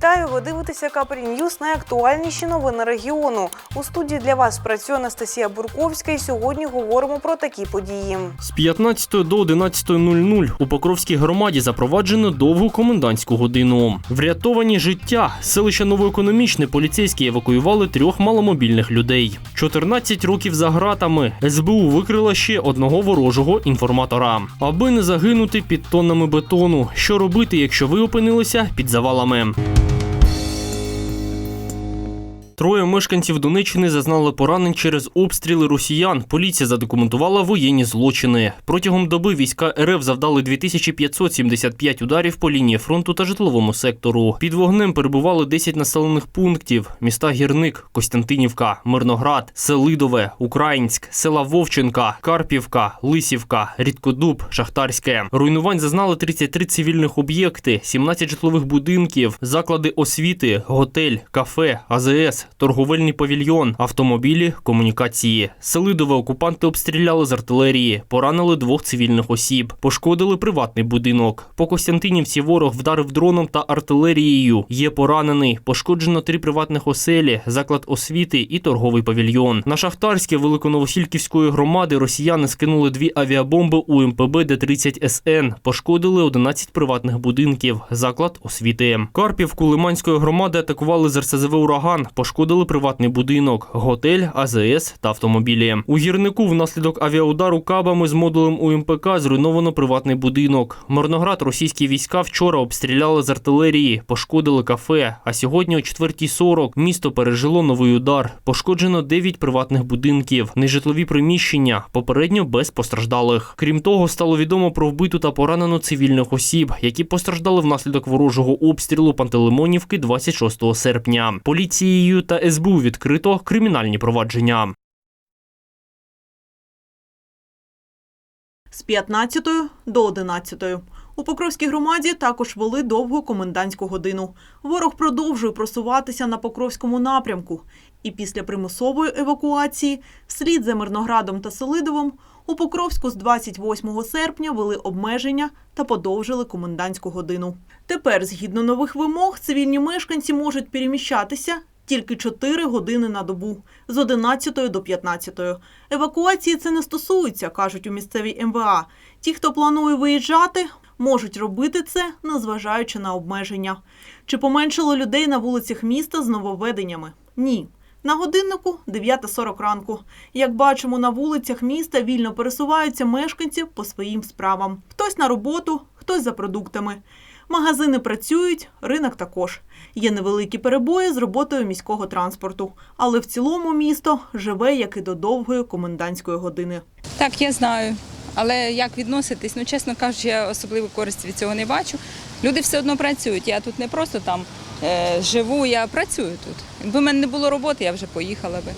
Вітаю! Ви дивитеся Капрі Ньюс найактуальніші новини регіону. У студії для вас працює Анастасія Бурковська. І сьогодні говоримо про такі події. З 15 до 11.00 у Покровській громаді запроваджено довгу комендантську годину. Врятовані життя. З Селища Новоекономічне поліцейські евакуювали трьох маломобільних людей. 14 років за гратами. СБУ викрила ще одного ворожого інформатора. Аби не загинути під тоннами бетону. Що робити, якщо ви опинилися під завалами? Троє мешканців Донеччини зазнали поранень через обстріли росіян. Поліція задокументувала воєнні злочини. Протягом доби війська РФ завдали 2575 ударів по лінії фронту та житловому сектору. Під вогнем перебували 10 населених пунктів: міста Гірник, Костянтинівка, Мирноград, Селидове, Українськ, села Вовченка, Карпівка, Лисівка, Рідкодуб, Шахтарське. Руйнувань зазнали 33 цивільних об'єкти, 17 житлових будинків, заклади освіти, готель, кафе, АЗС, торговельний павільйон, автомобілі, комунікації. Селидове окупанти обстріляли з артилерії, поранили двох цивільних осіб, пошкодили приватний будинок. По Костянтинівці ворог вдарив дроном та артилерією. Є поранений, пошкоджено три приватних оселі, заклад освіти і торговий павільйон. На Шахтарське Великоновосільківської громади росіяни скинули дві авіабомби у МПБ Д-30 СН, пошкодили 11 приватних будинків, заклад освіти. Карпівку Лиманської громади атакували з РСЗВ «Ураган», пошкодили приватний будинок, готель, АЗС та автомобілі. У гірнику внаслідок авіаудару кабами з модулем УМПК зруйновано приватний будинок. Мирноград російські війська вчора обстріляли з артилерії, пошкодили кафе. А сьогодні о 4.40 місто пережило новий удар. Пошкоджено 9 приватних будинків, нежитлові приміщення, попередньо без постраждалих. Крім того, стало відомо про вбиту та поранену цивільних осіб, які постраждали внаслідок ворожого обстрілу Пантелеймонівки 26 серпня. Поліцією та СБУ відкрито кримінальні провадження. з 15 до 11. У Покровській громаді також вели довгу комендантську годину. Ворог продовжує просуватися на Покровському напрямку. І після примусової евакуації, вслід за Мирноградом та Селидовим, у Покровську з 28 серпня вели обмеження та подовжили комендантську годину. Тепер, згідно нових вимог, цивільні мешканці можуть переміщатися тільки 4 години на добу з 11 до 15. Евакуації це не стосується, кажуть у місцевій МВА. Ті, хто планує виїжджати, можуть робити це, незважаючи на обмеження. Чи поменшало людей на вулицях міста з нововведеннями? Ні. На годиннику 9.40 ранку. Як бачимо, на вулицях міста вільно пересуваються мешканці по своїм справам. Хтось на роботу, хтось за продуктами. Магазини працюють, ринок також. Є невеликі перебої з роботою міського транспорту, але в цілому місто живе як і до довгої комендантської години. Так, я знаю. Але як відноситись, ну чесно кажучи, я особливо користь від цього не бачу. Люди все одно працюють. Я тут не просто там е, живу, я працюю тут. Якби в мене не було роботи, я вже поїхала би.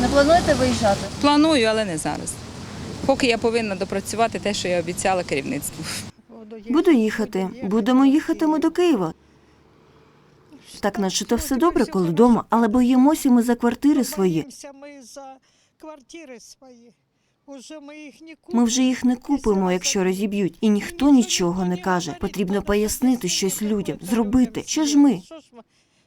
Не плануєте виїжджати? Планую, але не зараз. Поки я повинна допрацювати те, що я обіцяла керівництву. Буду їхати. Будемо їхати ми до Києва. Так, наче то все добре, коли вдома, але боїмося ми за квартири свої. Ми за квартири свої. Ми вже їх не купимо, якщо розіб'ють, і ніхто нічого не каже. Потрібно пояснити щось людям, зробити. Що ж ми?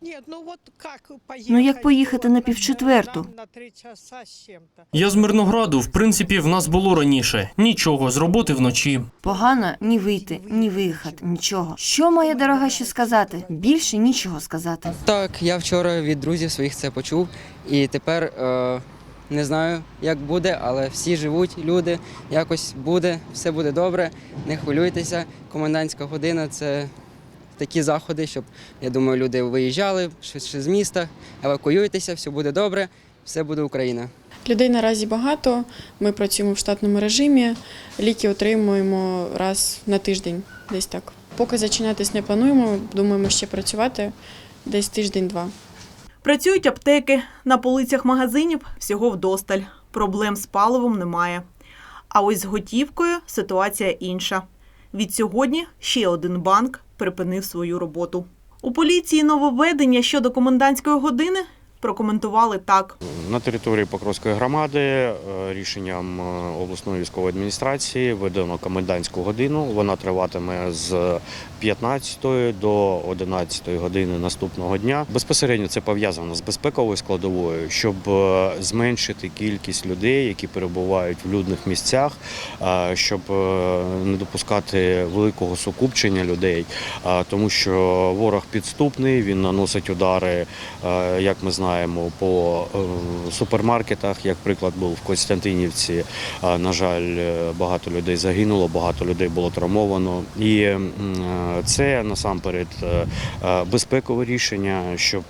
Ні, ну от як поїхати? Ну, як поїхати на півчетверту? нам На три часа з. Я з Мирнограду, в принципі, в нас було раніше. Нічого, з роботи вночі. Погано ні вийти, ні виїхати, нічого. Що моя дорога ще сказати? Більше нічого сказати. Так, я вчора від друзів своїх це почув, і тепер е, не знаю, як буде, але всі живуть, люди, якось буде, все буде добре, не хвилюйтеся. Комендантська година це такі заходи, щоб я думаю, люди виїжджали швидше з міста, евакуюйтеся, все буде добре, все буде Україна. Людей наразі багато. Ми працюємо в штатному режимі. Ліки отримуємо раз на тиждень, десь так. Поки зачинятись не плануємо, думаємо ще працювати десь тиждень-два. Працюють аптеки, на полицях магазинів всього вдосталь. Проблем з паливом немає. А ось з готівкою ситуація інша. Від сьогодні ще один банк припинив свою роботу. У поліції нововведення щодо комендантської години прокоментували так. На території Покровської громади е, рішенням е, обласної військової адміністрації введено комендантську годину. Вона триватиме з 15 до 11 години наступного дня. Безпосередньо це пов'язано з безпековою складовою, щоб е, зменшити кількість людей, які перебувають в людних місцях, щоб не допускати великого сукупчення людей, тому що ворог підступний, він наносить удари, як ми знаємо, по е, супермаркетах. Як приклад був в Костянтинівці. На жаль, е, багато людей загинуло, багато людей було травмовано. І е, це насамперед безпекове рішення, щоб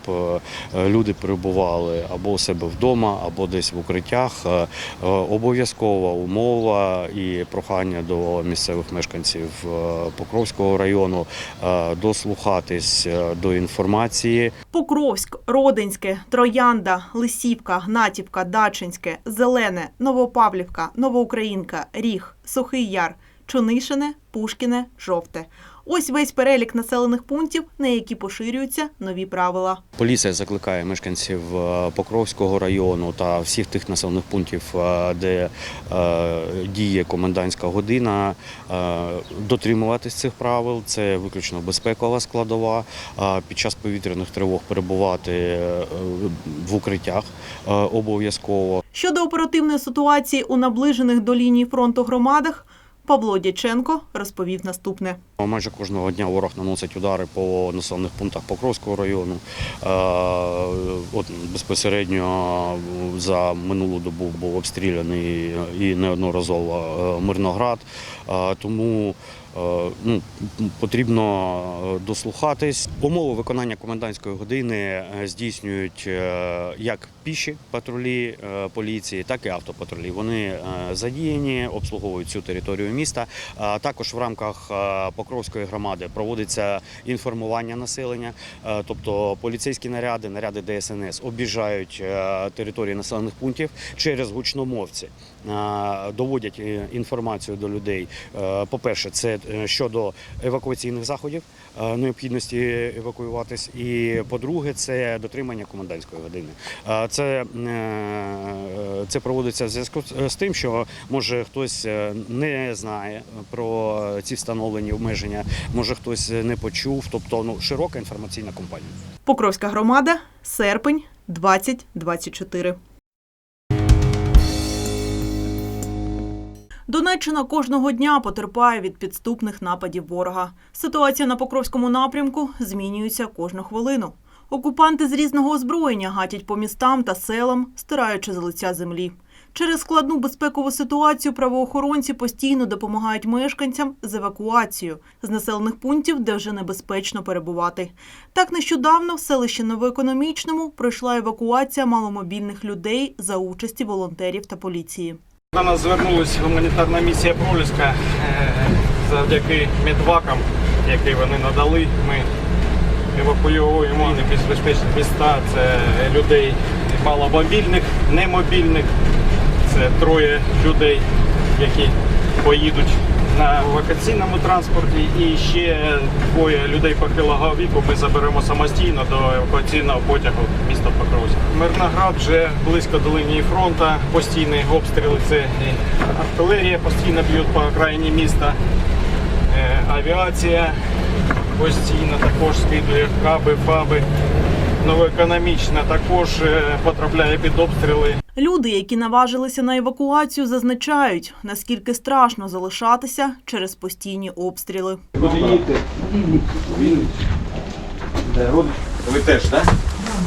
люди перебували або у себе вдома, або десь в укриттях. Обов'язкова умова і прохання до місцевих мешканців Покровського району дослухатись до інформації, Покровськ, Родинське, Троянда, Лисівка, Гнатівка, Дачинське, Зелене, Новопавлівка, Новоукраїнка, Ріг, Сухий Яр, Чонишине, Пушкіне, Жовте. Ось весь перелік населених пунктів, на які поширюються нові правила. Поліція закликає мешканців е, Покровського району та всіх тих населених пунктів, е, де е, діє комендантська година, дотримуватись цих правил. Це виключно безпекова складова. Під час повітряних тривог перебувати в укриттях обов'язково. Щодо оперативної ситуації у наближених до лінії фронту громадах, Павло Дяченко розповів наступне. Майже кожного дня ворог наносить удари по населених пунктах Покровського району. Е, От безпосередньо за минулу добу був обстріляний і неодноразово е, Мирноград. Е, Тому е, ну, потрібно е, дослухатись. Умови виконання комендантської години е, здійснюють е, як піші патрулі поліції, так і автопатрулі. Вони задіяні, обслуговують цю територію міста. Також в рамках Покровської громади проводиться інформування населення, тобто поліцейські наряди, наряди ДСНС об'їжджають е, території населених пунктів через гучномовці, доводять інформацію до людей. Е, По-перше, це щодо евакуаційних заходів, е, необхідності евакуюватись. І по-друге, це дотримання комендантської години. Е, Це, е, це проводиться в зв'язку з- тим, що може хтось не знає про ці встановлені обмеження, може хтось не почув. Тобто ну широка інформаційна кампанія. Покровська громада, серпень 2024. Донеччина кожного дня потерпає від підступних нападів ворога. Ситуація на Покровському напрямку змінюється кожну хвилину. Окупанти з різного озброєння гатять по містам та селам, стираючи з лиця землі. Через складну безпекову ситуацію правоохоронці постійно допомагають мешканцям з евакуацією з населених пунктів, де вже небезпечно перебувати. Так нещодавно в селищі Новоекономічному пройшла евакуація маломобільних людей за участі волонтерів та поліції. До нас звернулася гуманітарна місія Проліска Е, завдяки медвакам, які вони надали. Ми евакуюємо небезпечні безпечні міста. Це людей маломобільних, немобільних. Це троє людей, які поїдуть на евакуаційному транспорті. І ще двоє людей похилого віку ми заберемо самостійно до евакуаційного потягу міста Покровськ. Мирноград вже близько до лінії фронту. Постійні обстріли це артилерія постійно б'ють по окраїні міста. Е, Авіація постійно також скидує каби, фаби. Новоекономічна також е, потрапляє під обстріли. Люди, які наважилися на евакуацію, зазначають, наскільки страшно залишатися через постійні обстріли. Куди їдете? Вінниць. Де? Ви теж, так?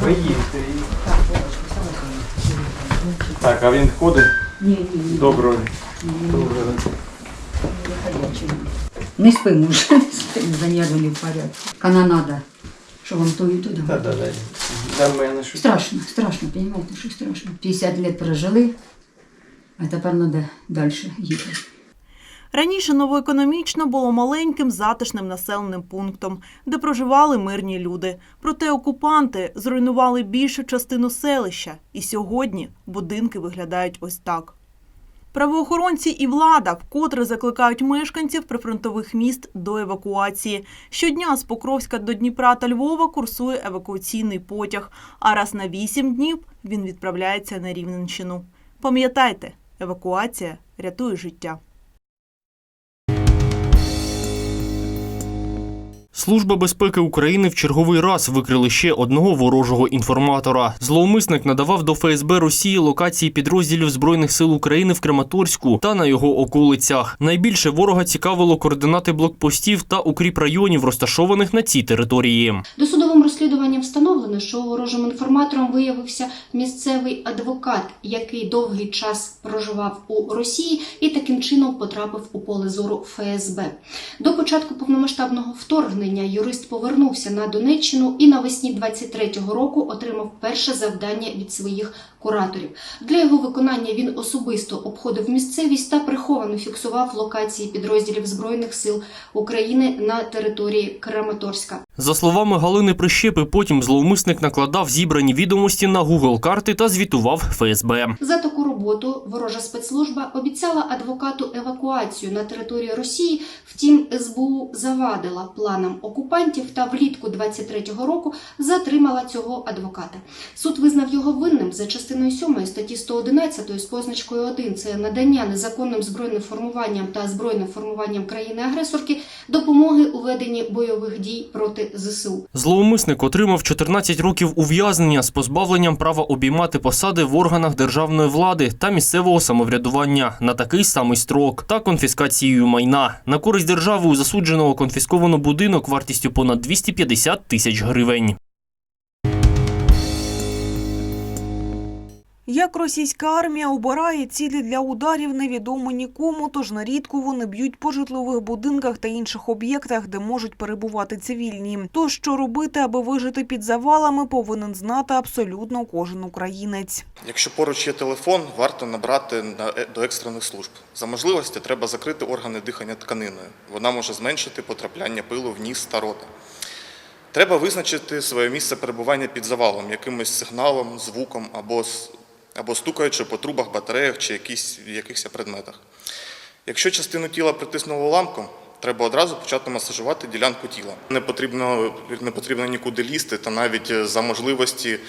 Ви їдете. Так, а він ходить? Ні, ні, ні. Доброго. Не спимо вже, не спимо, за нерви не в порядку. Канонада. Що вам то і туди? Так, так, так. До мене щось. Страшно, страшно, понимаете, що страшно. 50 лет прожили, а тепер треба далі їхати. Раніше новоекономічно було маленьким затишним населеним пунктом, де проживали мирні люди. Проте окупанти зруйнували більшу частину селища, і сьогодні будинки виглядають ось так. Правоохоронці і влада вкотре закликають мешканців прифронтових міст до евакуації. Щодня з Покровська до Дніпра та Львова курсує евакуаційний потяг, а раз на вісім днів він відправляється на Рівненщину. Пам'ятайте, евакуація рятує життя. Служба безпеки України в черговий раз викрили ще одного ворожого інформатора. Зловмисник надавав до ФСБ Росії локації підрозділів Збройних сил України в Краматорську та на його околицях. Найбільше ворога цікавило координати блокпостів та укріп районів, розташованих на цій території. Досудовим розслідуванням встановлено, що ворожим інформатором виявився місцевий адвокат, який довгий час проживав у Росії і таким чином потрапив у поле зору ФСБ. До початку повномасштабного вторгнення юрист повернувся на Донеччину і навесні 23-го року отримав перше завдання від своїх кураторів. Для його виконання він особисто обходив місцевість та приховано фіксував локації підрозділів Збройних сил України на території Краматорська. За словами Галини Прищепи, потім зловмисник накладав зібрані відомості на Google карти та звітував ФСБ. За таку роботу ворожа спецслужба обіцяла адвокату евакуацію на територію Росії. Втім, СБУ завадила планам окупантів та влітку 23-го року затримала цього адвоката. Суд визнав його винним за частиною 7 статті 111 з позначкою 1 – це надання незаконним збройним формуванням та збройним формуванням країни-агресорки допомоги у веденні бойових дій проти ЗСУ. Зловмисник отримав 14 років ув'язнення з позбавленням права обіймати посади в органах державної влади та місцевого самоврядування на такий самий строк та конфіскацією майна. На користь держави у засудженого конфісковано будинок вартістю понад 250 тисяч гривень. Як російська армія обирає цілі для ударів, невідомо нікому, тож нарідку вони б'ють по житлових будинках та інших об'єктах, де можуть перебувати цивільні. То що робити, аби вижити під завалами, повинен знати абсолютно кожен українець. Якщо поруч є телефон, варто набрати на- е, до екстрених служб. За можливості треба закрити органи дихання тканиною. Вона може зменшити потрапляння пилу в ніс та рота. Треба визначити своє місце перебування під завалом, якимось сигналом, звуком або, або стукаючи по трубах, батареях чи якісь, якихось предметах. Якщо частину тіла притиснуло ламком, треба одразу почати масажувати ділянку тіла. Не потрібно, не потрібно нікуди лізти та навіть е, за можливості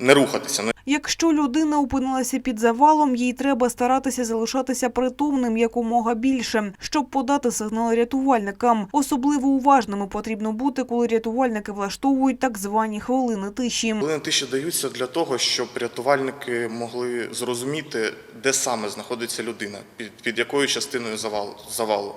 не рухатися. Якщо людина опинилася під завалом, їй треба старатися залишатися притомним якомога більше, щоб подати сигнал рятувальникам. Особливо уважними потрібно бути, коли рятувальники влаштовують так звані хвилини тиші. Хвилини тиші даються для того, щоб рятувальники могли зрозуміти, де саме знаходиться людина, під, під якою частиною завалу, завалу.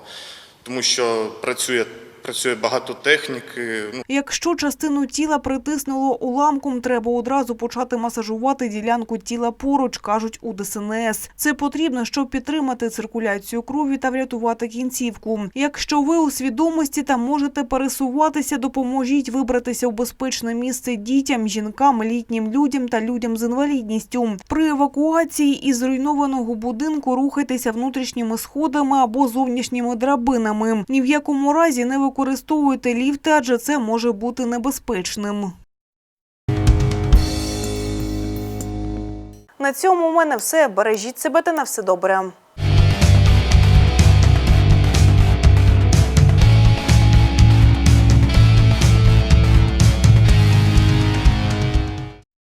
Тому що працює, працює багато техніки. Ну, Якщо частину тіла притиснуло уламком, треба одразу почати масажувати ділянку тіла поруч, кажуть у ДСНС. Це потрібно, щоб підтримати циркуляцію крові та врятувати кінцівку. Якщо ви у свідомості та можете пересуватися, допоможіть вибратися в безпечне місце дітям, жінкам, літнім людям та людям з інвалідністю. При евакуації із зруйнованого будинку рухайтеся внутрішніми сходами або зовнішніми драбинами. Ні в якому разі не використовуйте ліфти, адже це може бути небезпечним. На цьому у мене все. Бережіть себе та на все добре.